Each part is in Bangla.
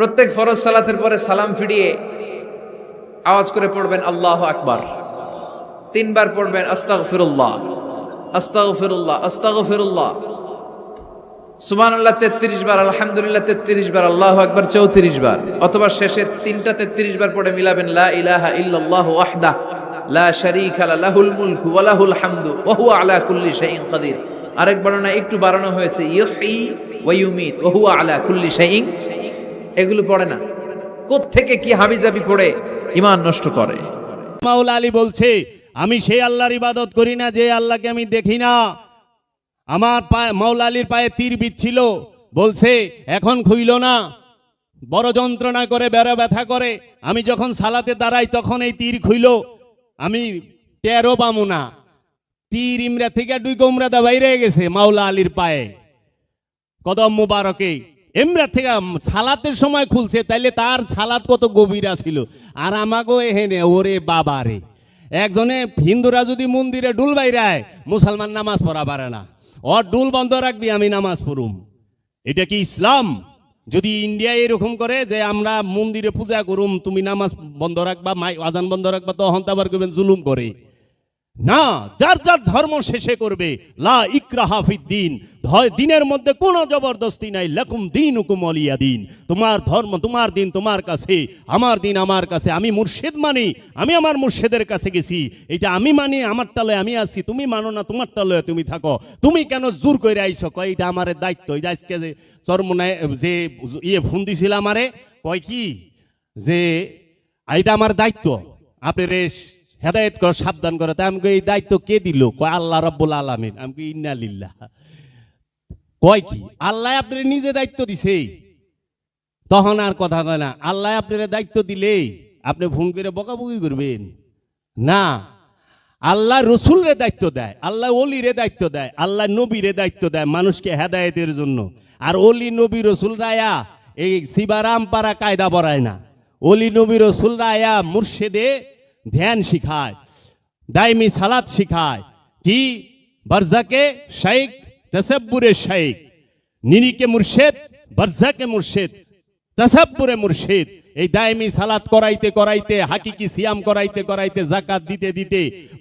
প্রত্যেক ফরজ সালাতের পরে সালাম ফিরিয়ে আওয়াজ করে পড়বেন আল্লাহ আকবার। তিনবার পড়বেন আস্তাগ ফিরুল্লাহ আস্তাগ ফিরুল্লাহ আস্তাগ ফিরুল্লাহ সুমান আল্লাহ তেত্রিশ বার, আলহামদুলিল্লাহ তেত্রিশ বার, আল্লাহ আকবার চৌত্রিশ বার। অথবা শেষে তিনটা তেত্রিশ বার পড়ে মিলাবেন, লা ইলাহা ইল্লাল্লাহ লা হামদু কুল্লি আরেক বর্ণনা একটু বাড়ানো হয়েছে হুয়া কুল্লি এগুলো পড়ে না। কোত্থেকে কি হাবিজাবি পড়ে ইমান নষ্ট করে? মাওলা আলী বলছে, আমি সেই আল্লাহর ইবাদত করি না যে আল্লাহকে আমি দেখি না। আমার পায়ে মাওলা আলীর পায়ে তীর বিচ্ছিল বলছে, এখন খুইল না। বড় যন্ত্রণা করে, বেড়া ব্যথা করে। আমি যখন সালাতে দাঁড়াই, তখন এই তীর খুইল। আমি টেরও পামু না। তীর ইমরা থেকে দুই কোমরা দা বাইরে গেছে মাওলা আলীর পায়ে। কদম মুবারকে। এমরা থেকে সালাতের সময় খুলছে, তাইলে তার সালাত কত গভীর ছিল আর আমাকেও এহেনে, ওরে বাবা রে। একজনে হিন্দুরা যদি মন্দিরে ডুল বাইরায়, মুসলমান নামাজ পড়া পারে না। ওর ডুল বন্ধ রাখবি, আমি নামাজ পড়ুম। এটা কি ইসলাম? যদি ইন্ডিয়া এরকম করে যে আমরা মন্দিরে পূজা করুম, তুমি নামাজ বন্ধ রাখবা, মাই আজান বন্ধ রাখবা তো আবার করবেন জুলুম করে। না, যার যার ধর্ম শেষে করবে, লা ইকরাহা ফিদ্দিন ধয় দিনের মধ্যে কোনো জবরদস্তি নাই, লাকুম দিন হুকুম অলিয়া দিন। তোমার ধর্ম, তোমার দিন তোমার কাছে, আমার দিন আমার কাছে। আমি মুর্শিদ মানি, আমি আমার মুর্শিদের কাছে গেছি। এটা আমি মানি, আমার টালে আমি আছি, তুমি মানো না, তোমার টালে তুমি থাকো। তুমি কেন জোর করে আইছো? কয়, এটা আমার দায়িত্ব, এই আজকে যে চরমনায়, যে ইয়ে ফোন দিছিল আমারে, কয় কি? যে, এটা আমার দায়িত্ব আপনার হেদায়ত করে, সাবধান করে। তাই আমাকে এই দায়িত্ব কে দিল? কয়, আল্লাহ রব্বুল আলমিন। আমাকে ইন্না লিল্লাহ। কয় কি? আল্লাহ আপনার নিজে দায়িত্ব দিছে। তখন আর কথা কয় না। আল্লাহ আপনার দায়িত্ব দিলে আপনি ফোন করে বকাবকি করবেন। না। আল্লাহ রসুলরে দায়িত্ব দেয়। আল্লাহ অলিরে দায়িত্ব দেয়। আল্লাহ নবীরে দায়িত্ব দেয় মানুষকে হেদায়েতের জন্য। আর অলি নবী, রসুল রায়া এই শিবারাম পাড়া কায়দা বড়ায় না। অলি নবী, রসুল রায়া মুর্শেদে ধ্যান শিখায় দাইমি সালাত শিখায়। কি? বরজাকে শেখ তসব্বুরে শেখ নিনিকে মুর্শেদ, বরজাকে মুর্শেদ। তসব্বুরে মুর্শিদ। এই দায়মি সালাত করাইতে করাইতে, হাকিকি সিয়াম করাইতে করাইতে জাকাত দিতে দিতে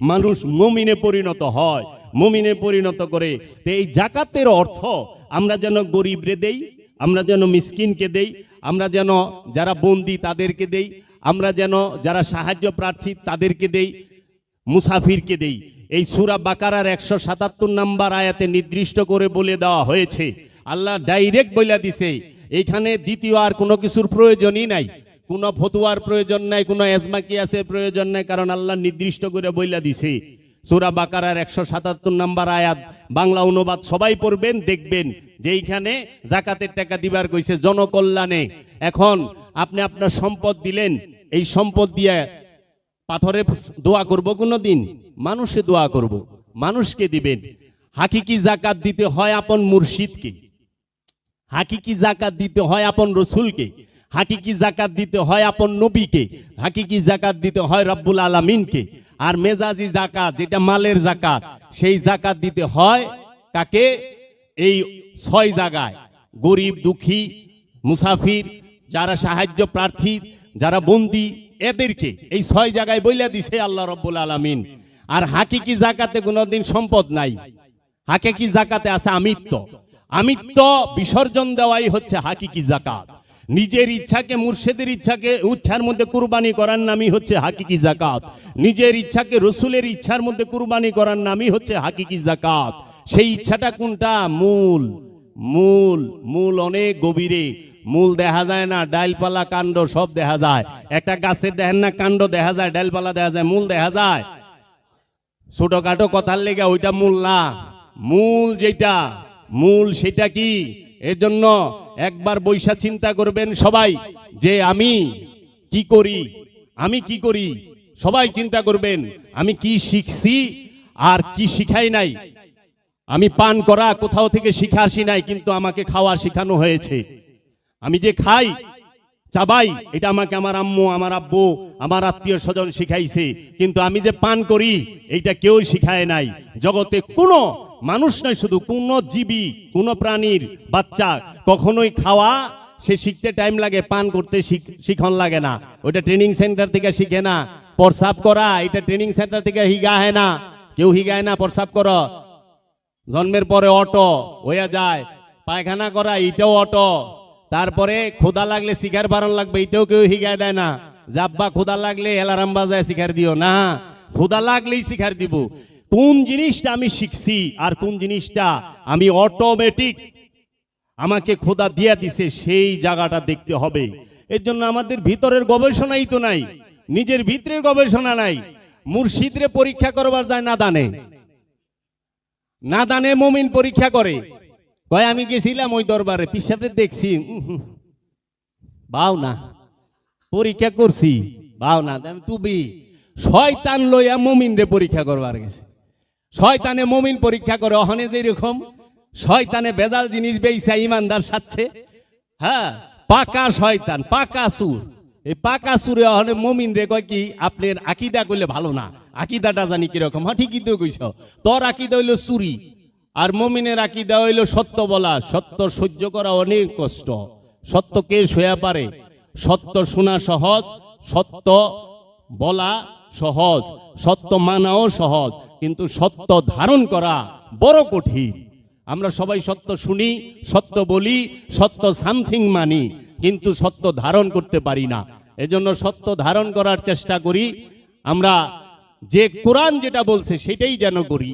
মানুষ মমিনে পরিণত হয়। মমিনে পরিণত করে। তো এই জাকাতের অর্থ, আমরা যেন গরিবরে দেই, আমরা যেন মিসকিনকে দেই, আমরা যেন যারা বন্দি তাদেরকে দেই আমরা যেন যারা সাহায্য প্রার্থী তাদেরকে দেই, মুসাফিরকে দেই। এই সুরা বাকারার একশো সাতাত্তর নাম্বার আয়াতে নির্দিষ্ট করে বলে দেওয়া হয়েছে। আল্লাহ ডাইরেক্ট বইলা দিছে, এইখানে দ্বিতীয় আর কোনো কিছুর প্রয়োজনই নাই। কোনো ফতুয়ার প্রয়োজন নাই, কোনো এজমাকিয়াসের প্রয়োজন নাই, কারণ আল্লাহ নির্দিষ্ট করে বইলা দিছে। সুরা বাকারার একশো সাতাত্তর নাম্বার আয়াত, বাংলা অনুবাদ সবাই পড়বেন, দেখবেন যে এইখানে জাকাতের টাকা দিবার কইছে জনকল্যাণে। এখন আপনি আপনার সম্পদ দিলেন এই সম্পদ দিয়ে পাথরে দোয়া করব কোনো দিন মানুষে দোয়া করব। মানুষকে দিবেন। হাকিকি জাকাত দিতে হয় আপন মুর্শিদকে। হাকিকি জাকাত দিতে হয় আপন রসুলকে। হাকিকি জাকাত দিতে হয় আপন নবীকে। হাকিকি জাকাত দিতে হয় রব্বুল আলমিনকে। আর মেজাজি জাকাত, যেটা মালের জাকাত, সেই জাকাত দিতে হয় কাকে? এই ছয় জায়গায়। গরিব, দুঃখী, মুসাফির, যারা সাহায্য প্রার্থী যারা বন্দি, এদেরকে এই ছয় জায়গায় বইলা দিছে আল্লাহ রব্বুল আলমিন। আর হাকিকি জাকাতে কোনোদিন সম্পদ নাই? হাকিকি জাকাতে আছে আমিত্ব? আমিত্ব বিসর্জন দেওয়াই হচ্ছে হাকিকি জাকাত। নিজের ইচ্ছাকে, মুর্শেদের ইচ্ছাকে, উচ্ছার মধ্যে কুরবানি করার নামই হচ্ছে হাকিকি জাকাত। নিজের ইচ্ছাকে, রসুলের ইচ্ছার মধ্যে কুরবানি করার নামই হচ্ছে হাকিকি জাকাত। সেই ইচ্ছাটা কোনটা? মূল মূল মূল অনেক গভীরে মূল দেখা যায় না ডালপালা কাণ্ড সব দেখা যায়। একটা গাছের দেখেন না, কাণ্ড দেখা যায় ডালপালা দেখা যায়, মূল দেখা যায়। ছোটখাটো কথার লেগে ওইটা মূল না। মূল যেটা, মূল সেটা কি? এর জন্য একবার বৈশা চিন্তা করবেন সবাই, যে আমি কি করি? আমি কি করি? সবাই চিন্তা করবেন, আমি কি শিখছি আর কি শিখাই নাই? আমি পান করা কোথাও থেকে শিখা আসি নাই, কিন্তু আমাকে খাওয়া শেখানো হয়েছে। আমি যে খাই, চাবাই, এটা আমাকে আমার আম্মু, আমার আব্বু, আমার আত্মীয় স্বজন শিখাইছে। কিন্তু আমি যে পান করি, এইটা কেউ শিখায় নাই। জগতে কোনো মানুষ নয় শুধু কোনো জীবী, কোনো প্রাণীর বাচ্চা কখনোই খাওয়া, সে শিখতে টাইম লাগে, পান করতে শিখ- শিখন লাগে না। ওটা ট্রেনিং সেন্টার থেকে শিখে না। প্রসাব করা এটা ট্রেনিং সেন্টার থেকে হিগা হয় না। কেউ হিগায় না প্রসাব কর। জন্মের পরে অটো হইয়া যায়। পায়খানা করা এটাও অটো। তারপরে খোদা লাগলে শিকার বারণ লাগবে, এটাও কেউ হিগায় দেয় না। জাব্বা খোদা লাগলে অ্যালার্ম বাজায় শিখার দিও না। খোদা লাগলেই শিখার দিব। কোন জিনিসটা আমি শিখছি আর কোন জিনিসটা আমি অটোমেটিক আমাকে খোদা দিয়া দিছে, সেই জায়গাটা দেখতে হবে। এর জন্য আমাদের ভিতরের গবেষণাই তো নাই, নিজের ভিতরের গবেষণা নাই। মুর্শিদরে পরীক্ষা করবার যায় না দানে। না দানে মমিন পরীক্ষা করে। কয়, আমি গেছিলাম ওই দরবারে পিসাবরে দেখছি বাও না পরীক্ষা করছি। বাও না আমি তুমি, শয়তান লইয়া মমিন রে পরীক্ষা করবার গেছে। শয়তানে মমিন পরীক্ষা করে, অহনে যেরকম, শয়তানে বেজাল জিনিস বেইছে ইমানদার সাথে হ্যাঁ পাকা শয়তান, পাকা সুর। এই পাকা সুরে অহনে মমিন রে কয় কি, আপনার আকিদা করলে ভালো না। আকিদাটা জানি কীরকম। হ্যাঁ ঠিকই তো কইছ। তোর আকিদা হইল চুরি। আর মমিনের আকিদা হইল সত্য বলা। সত্য সহ্য করা অনেক কষ্ট। সত্য কে শোয়া পারে? সত্য শোনা সহজ, সত্য বলা সহজ, সত্য মানাও সহজ, কিন্তু সত্য ধারণ করা বড় কঠিন। আমরা সবাই সত্য শুনি, সত্য বলি, সত্য সামথিং মানি, কিন্তু সত্য ধারণ করতে পারি না। এজন্য সত্য ধারণ করার চেষ্টা করি। আমরা যে কোরআন যেটা বলছে সেটাই যেন করি।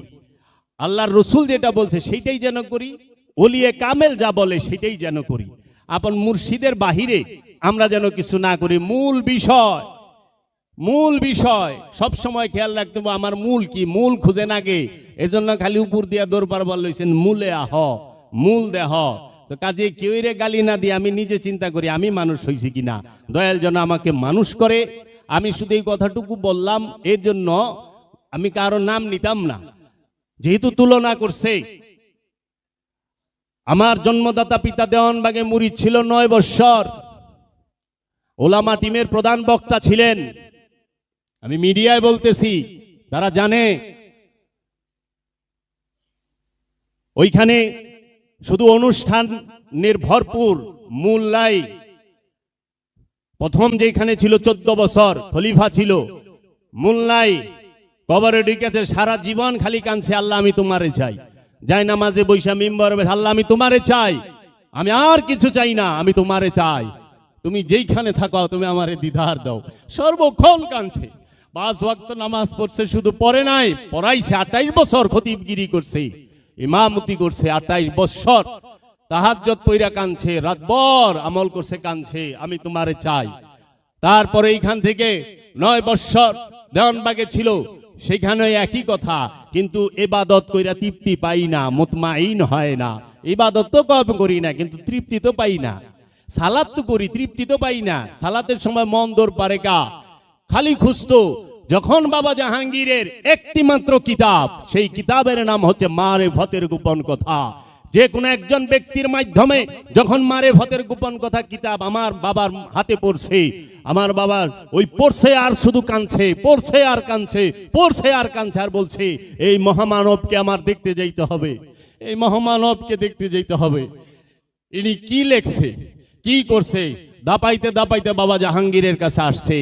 আল্লাহর রসুল যেটা বলছে সেটাই যেন করি। ওলিয়ে কামেল যা বলে সেটাই যেন করি। আপন মুর্শিদের বাহিরে আমরা যেন কিছু না করি, মূল বিষয় মূল বিষয়। সব সময় খেয়াল রাখতে হবে, আমার মূল কি? মূল খুঁজে নাগে এজন্য খালি উপর দিয়া দৌড় বল লইছেন, মূলে আহ, মূল দেহ। তো কাজে কেউ রে গালি না দিয়ে আমি নিজে চিন্তা করি, আমি মানুষ হয়েছি কিনা? দয়াল যেন আমাকে মানুষ করে। আমি শুধু এই কথাটুকু বললাম, এর জন্য আমি কারও নাম নিতাম না। যেহেতু তুলনা করছে, আমার জন্মদাতা পিতা দেওয়ানবাগে মুড়ি ছিল নয় বৎসর। ওলামা টিমের প্রধান বক্তা ছিলেন। আমি মিডিয়ায় বলতেছি, তারা জানে। ওইখানে শুধু অনুষ্ঠান নির্ভরপুর, মূল নাই প্রথম যেখানে ছিল চোদ্দ বছর, খলিফা ছিল মুল্লাই কবরে ঢুকেছে, সারা জীবন খালি কানছে আল্লাহ আমি তোমারে চাই। যাই নামাজে বৈশা মিম্বর আল্লাহ আমি তোমারে চাই। আমি আর কিছু চাই না, আমি তোমারে চাই। তুমি যেইখানে থাকো, তুমি আমারে দিদার দাও। সর্বক্ষণ কানছে পাঁচ ওয়াক্ত নামাজ পড়ছে, শুধু পড়ে নাই, পড়াইছে আটাইশ বছর খতিবগিরি করছে। ইমামতি করছে আটাইশ বছর। তাহাজ্জত পইরা কানছে রাতভর আমল করছে কানছে আমি তোমারে চাই। তারপরে এইখান থেকে নয় বৎসর দেওয়ানবাগে ছিল। সেখানে একই কথা, কিন্তু এবাদত কইরা তৃপ্তি পাই না, মোতমাইন হয় না। এবাদত তো কম করি না, কিন্তু তৃপ্তি তো পাই না। সালাদ তো করি, তৃপ্তি তো পাই না। সালাতের সময় মন দোর পারে কা? খালি খুঁজতো, যখন বাবা জাহাঙ্গীরের একটি মাত্র কিতাব, সেই কিতাবের নাম হচ্ছে মারে ভতের গোপন কথা। যে কোনো একজন ব্যক্তির মাধ্যমে যখন মারে ভতের গোপন কথা কিতাব আমার বাবার হাতে পড়ছে, আমার বাবার ওই পড়ছে আর শুধু কাঁদছে, পড়ছে আর কাঁদছে, পড়ছে আর কানছে আর বলছে, এই মহামানবকে আমার দেখতে যাইতে হবে, এই মহামানবকে দেখতে যাইতে হবে। ইনি কি লেখছে, কি করছে? দাপাইতে দাপাইতে বাবা জাহাঙ্গীরের কাছে আসছে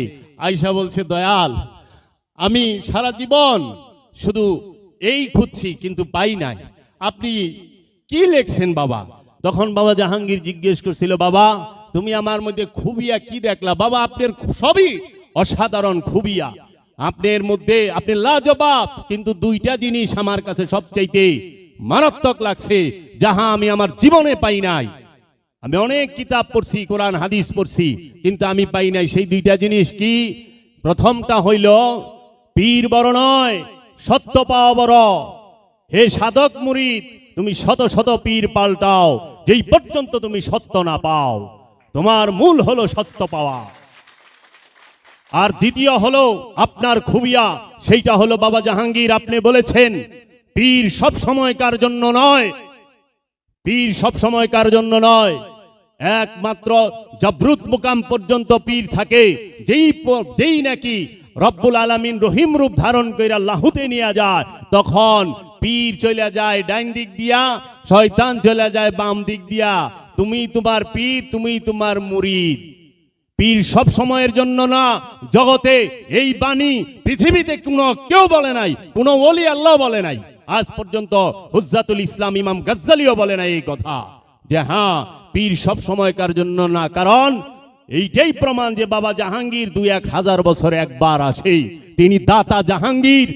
আয়সা বলছে, দয়াল, আমি সারা জীবন শুধু এই খুঁজছি, কিন্তু পাই নাই। আপনি কি লেখছেন বাবা? তখন বাবা জাহাঙ্গীর জিজ্ঞেস করছিল, বাবা, তুমি আমার মধ্যে খুবিয়া কি দেখলা? বাবা, আপনার সবই অসাধারণ খুবিয়া। আপনার মধ্যে, আপনি লাজবাব, কিন্তু দুইটা জিনিস আমার কাছে সবচাইতে মারাত্মক লাগছে, যাহা আমি আমার জীবনে পাই নাই। আমি অনেক কিতাব পড়ছি, কোরআন, হাদিস পড়ছি, কিন্তু আমি পাই নাই। সেই দুইটা জিনিস কি? প্রথমটা হইল পীর বড় নয় সত্য পাওয়া বড় হে সাধক মুরিদ তুমি শত শত পীর পাল্টাও, যেই পর্যন্ত তুমি সত্য না পাও। তোমার মূল হলো সত্য পাওয়া। আর দ্বিতীয় হলো আপনার খুবিয়া, সেইটা হলো বাবা জাহাঙ্গীর, আপনি বলেছেন, পীর সব সময়কার জন্য নয়। পীর সব সময় কার জন্য নয়। একমাত্র জবরুত মুকাম পর্যন্ত পীর থাকে, যেই যেই নাকি রব্বুল আলামিন রহিম রূপ ধারণ কইরা লাহুতে নিয়ে যায়, তখন পীর চলে যায় ডাইন দিক দিয়া, শয়তান চলে যায়, বাম দিক দিয়া। তুমি তোমার পীর, তুমি তোমার মুরিদ। পীর সব সময়ের জন্য না, জগতে এই বাণী পৃথিবীতে কোনো কেউ বলে নাই, কোনো ওলি আল্লাহ বলে নাই। আজ পর্যন্ত হুজ্জাতুল ইসলাম ইমাম গজ্জালিও বলে নাই এই কথা। যে হ্যাঁ পীর সব সময়কার জন্য না, কারণ এইটাই প্রমাণ যে বাবা জাহাঙ্গীর দুই এক হাজার বছরে একবার আসে। তিনি দাতা জাহাঙ্গীর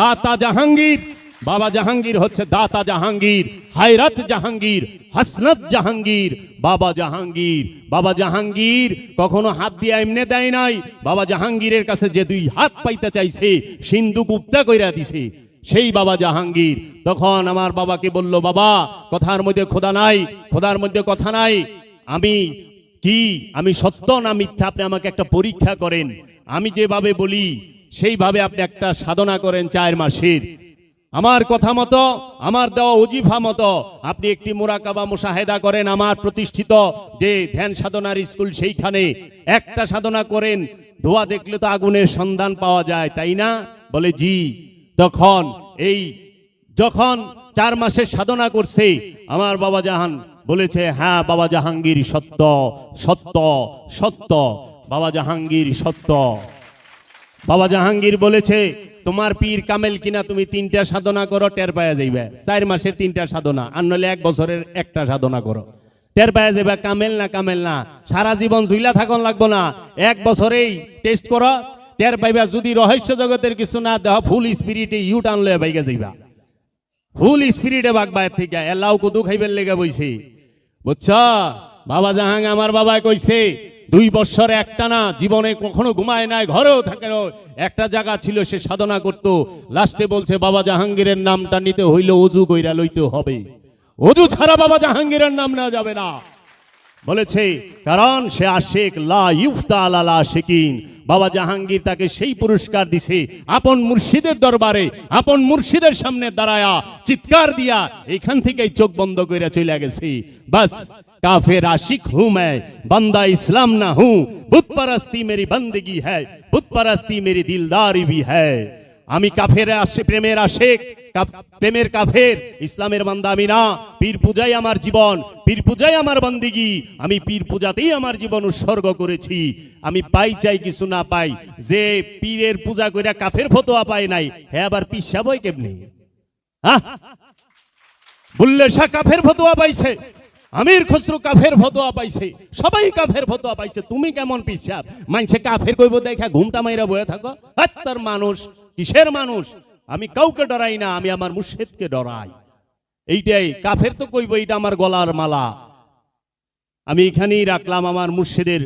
দাতা জাহাঙ্গীর। বাবা জাহাঙ্গীর হচ্ছে দাতা জাহাঙ্গীর, হায়রাত জাহাঙ্গীর, হাসনাত জাহাঙ্গীর, বাবা জাহাঙ্গীর বাবা জাহাঙ্গীর কখনো হাত দিয়ে এমনে দেয় নাই, বাবা জাহাঙ্গীরের কাছে যে দুই হাত পাইতে চাইছে সিন্ধু গুপ্তা কইরা দিছে। সেই বাবা জাহাঙ্গীর, তখন আমার বাবাকে বলল, বাবা, কথার মধ্যে খোদা নাই, খোদার মধ্যে কথা নাই। আমি কি? আমি সত্য না মিথ্যা? আপনি আমাকে একটা পরীক্ষা করেন। আমি যেভাবে বলি, সেইভাবে আপনি একটা সাধনা করেন চার মাসের। আমার কথা মতো, আমার দেওয়া অজিফা মতো আপনি একটি মোরাকাবা মুশাহেদা করেন আমার প্রতিষ্ঠিত যে ধ্যান সাধনার স্কুল সেইখানে। একটা সাধনা করেন, ধোয়া দেখলে তো আগুনের সন্ধান পাওয়া যায়, তাই না? বলে, জি। তখন এই, যখন চার মাসের সাধনা করছে, আমার বাবা জাহান বলেছে হ্যাঁ বাবা জাহাঙ্গীর সত্য সত্য সত্য, বাবা জাহাঙ্গীর সত্য। বাবা জাহাঙ্গীর বলেছে তোমার পীর কামেল কিনা তুমি তিনটা সাধনা করো, টের পায়া যাইবে। চার মাসের তিনটা সাধনা, আর নইলে এক বছরের একটা সাধনা করো। টের পায়া যাবে কামেল না কামেল না, সারা জীবন ঝুইলা থাকন লাগবো না। এক বছরেই টেস্ট করো, টের পাইবা যদি রহস্য জগতের কিছু না দেহ ফুল স্পিরিটে ইউ টানলে বাইকে যাইবা। ফুল স্পিরিটে বাগবা এর থেকে এলাও কুদু খাইবার লেগে বইছে। বুঝছ? বাবা জাহাং আমার বাবাই কইছে দুই বছর একটা না জীবনে কখনো ঘুমায় নাই, ঘরেও থাকে একটা জায়গা ছিল, সে সাধনা করত। লাস্টে বলছে, বাবা জাহাঙ্গীরের নামটা নিতে হইলে অজু কইরা লইতে হবে। অজু ছাড়া বাবা জাহাঙ্গীরের নাম নেওয়া যাবে না। বলেছে, কারণ সে আশেক, লা ইউফতা আলা শেকিন বাবা জাহাঙ্গীর তাকে সেই পুরস্কার দিছে, আপন মুর্শিদের দরবারে, আপন মুর্শিদের সামনে দাঁড়ায়া চিৎকার দিয়া এখান থেকেই চোখ বন্ধ করে চলে গেছে। বাস, কাফের আশিক হু मैं बंदा इस्लाम ना हूँ बुत परस्ती मेरी बंदगी है बुत परस्ती मेरी दिलदारी भी है আমি কাফের আসে, প্রেমের কা- প্রেমের কাফের। ইসলামের বান্দা আমি না। পীর পূজাই আমার জীবন, পীর পূজাই আমার বান্দিগি। আমি পীর পূজাতেই আমার জীবন উৎসর্গ করেছি। আমি পাই চাই কিছু না পাই। যে পীরের পূজা কইরা কাফের ফতোয়া পায় নাই হ্যাঁ আবার পিসা বই কেমনি? বুল্লে শাহ কাফের ফতোয়া পাইছে। আমির খসরু কাফের ফতোয়া পাইছে। সবাই কাফের ফতোয়া পাইছে। তুমি কেমন পিসাব মানছে কাফের কইব, দেখা, ঘুমটা মাইরা বয়ে থাকো। হাত্তার মানুষ কিসের মানুষ? আমি কাউকে ডরাই না, আমি আমার মুর্শেদকে ডরাই। এইটাই, কাফের তো কইব, এইটা আমার গলার মালা। আমি এখানেই রাখলাম আমার মুর্শিদের